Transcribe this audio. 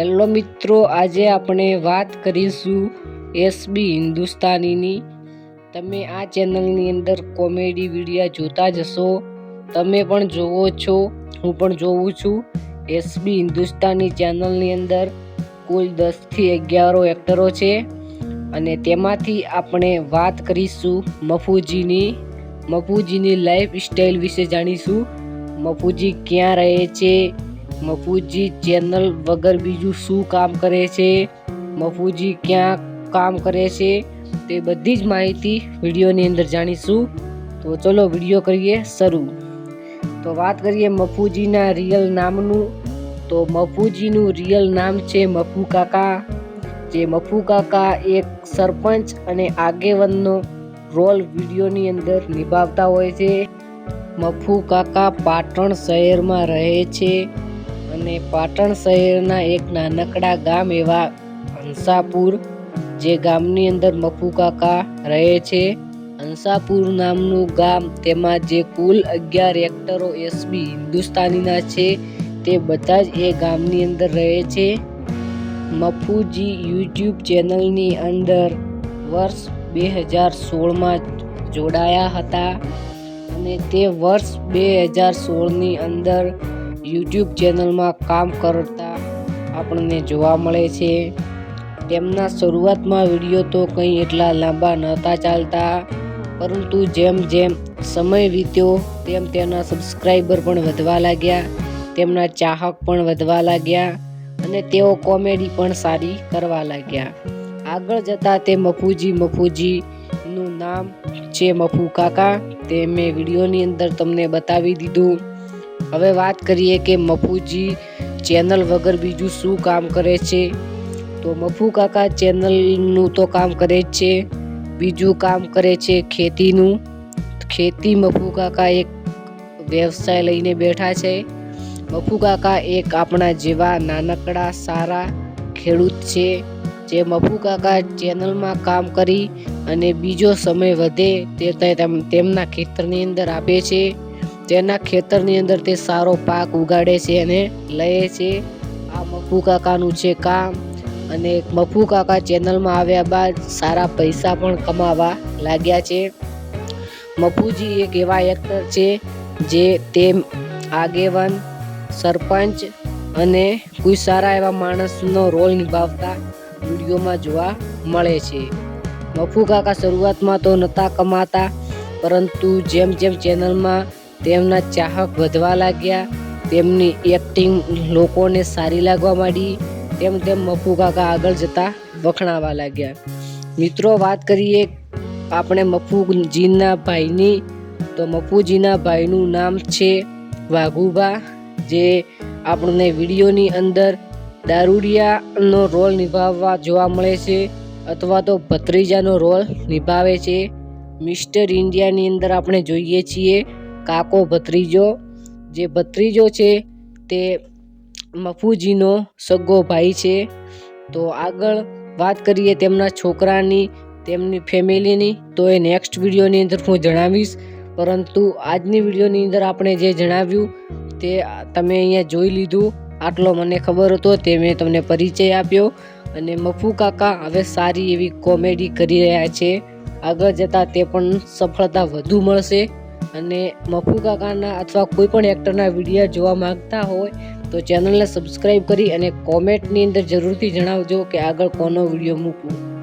Hello મિત્રો, આજે આપણે વાત કરીશું એસબી હિન્દુસ્તાનીની. તમે આ ચેનલની અંદર કોમેડી વિડીયા જોતા જશો તમે પણ જોવો છો, હું પણ જોઉં છું. એસબી હિન્દુસ્તાની ચેનલની અંદર કુલ દસથી અગિયારો એક્ટરો છે. અને તેમાંથી આપણે વાત કરીશું મફુજીની. મફુજીની લાઈફ સ્ટાઈલ વિશે જાણીશું. મફુજી ક્યાં રહે છે? મફુજી ચેનલ વગર બીજું શું કામ કરે છે? મફુજી ક્યાં કામ કરે છે? તે બધી જ માહિતી વિડીયોની અંદર જાણીશું. તો ચલો વીડિયો કરીએ શરૂ. તો વાત કરીએ મફુજીના રિયલ નામનું. તો મફુજીનું રિયલ નામ છે મફુ કાકા. જે મફુ કાકા એક સરપંચ અને આગેવાનનો રોલ વિડીયોની અંદર નિભાવતા હોય છે. મફુ કાકા પાટણ શહેરમાં રહે છે. અને પાટણ શહેરના એક નાનકડા ગામ એવા હંસાપુર, જે ગામની અંદર મફુ કાકા રહે છે. હંસાપુર નામનું ગામ તેમાં જે કુલ અગિયાર એક્ટરો એસબી હિન્દુસ્તાનીના છે, તે બધા જ એ ગામની અંદર રહે છે. મફુજી યુટ્યુબ ચેનલની અંદર વર્ષ બે હજાર સોળમાં જોડાયા હતા અને તે વર્ષ બે હજાર સોળની અંદર યુટ્યુબ ચેનલમાં કામ કરતા આપણને જોવા મળે છે. તેમના શરૂઆતમાં વીડિયો તો કંઈ એટલા લાંબા નહોતા ચાલતા, પરંતુ જેમ જેમ સમય વીત્યો તેમ તેના સબસ્ક્રાઈબર પણ વધવા લાગ્યા, તેમના ચાહક પણ વધવા લાગ્યા અને તેઓ કોમેડી પણ સારી કરવા લાગ્યા. આગળ જતા તે મફુજી મફુજીનું નામ છે મફુ કાકા. તે મેં વિડીયોની અંદર તમને બતાવી દીધું. હવે વાત કરીએ કે મફુજી ચેનલ વગર બીજું શું કામ કરે છે? તો મફુ કાકા ચેનલનું તો કામ કરે જ છે. બીજું કામ કરે છે ખેતીનું. ખેતી મફુ કાકા એક વ્યવસાય લઈને બેઠા છે. મફુ કાકા એક આપણા જેવા નાનકડા સારા ખેડૂત છે, જે મફુ કાકા ચેનલમાં કામ કરી અને બીજો સમય વધે તે તે તેમ- તેમના ખેતરની અંદર આપે છે. તેના ખેતરની અંદર તે સારો પાક ઉગાડે છે અને લે છે. આ મફુ કાકાનું છે કામ અને મફુ કાકા ચેનલમાં આવ્યા બાદ સારા પૈસા પણ કમાવા લાગ્યા છે. મફુજી એક એવા એક્ટર છે જે તે આગેવાન, સરપંચ અને કોઈ સારા એવા માણસનો રોલ નિભાવતા વિડીયોમાં જોવા મળે છે. મફુ કાકા શરૂઆતમાં તો નહોતા કમાતા, પરંતુ જેમ જેમ ચેનલમાં તેમના ચાહક વધવા લાગ્યા. તેમની એક્ટિંગ લોકોને સારી લાગવા માંડી. તેમ તેમ મફુ કાકા આગળ જતા વખણાવા લાગ્યા. મિત્રો, વાત કરીએ આપણે મફુજીના ભાઈની. તો મફુજીના ભાઈનું નામ છે વાઘુબા જે આપણને વિડીયોની અંદર દારૂડિયાનો રોલ નિભાવવા જોવા મળે છે અથવા તો ભત્રીજાનો રોલ નિભાવે છે. મિસ્ટર ઇન્ડિયાની અંદર આપણે જોઈએ છીએ કાકો ભત્રીજો, જે ભત્રીજો છે તે મફુજીનો સગો ભાઈ છે. તો આગળ વાત કરીએ તેમના છોકરાની, તેમની ફેમિલીની, તો એ નેક્સ્ટ વિડીયોની અંદર હું જણાવીશ. પરંતુ આજની વિડીયોની અંદર આપણે જે જણાવ્યું તે તમે અહીંયા જોઈ લીધું. આટલો મને ખબર હતો તે મેં તમને પરિચય આપ્યો. અને મફુ કાકા હવે સારી એવી કોમેડી કરી રહ્યા છે. આગળ જતાં તે પણ સફળતા વધુ મળશે. અને મફુ કાકાના અથવા કોઈ પણ એક્ટરના વીડિયો જોવા માંગતા હોય તો ચેનલને સબસ્ક્રાઈબ કરી અને કોમેન્ટની અંદર જરૂરથી જણાવજો કે આગળ કોનો વીડિયો મૂકવું.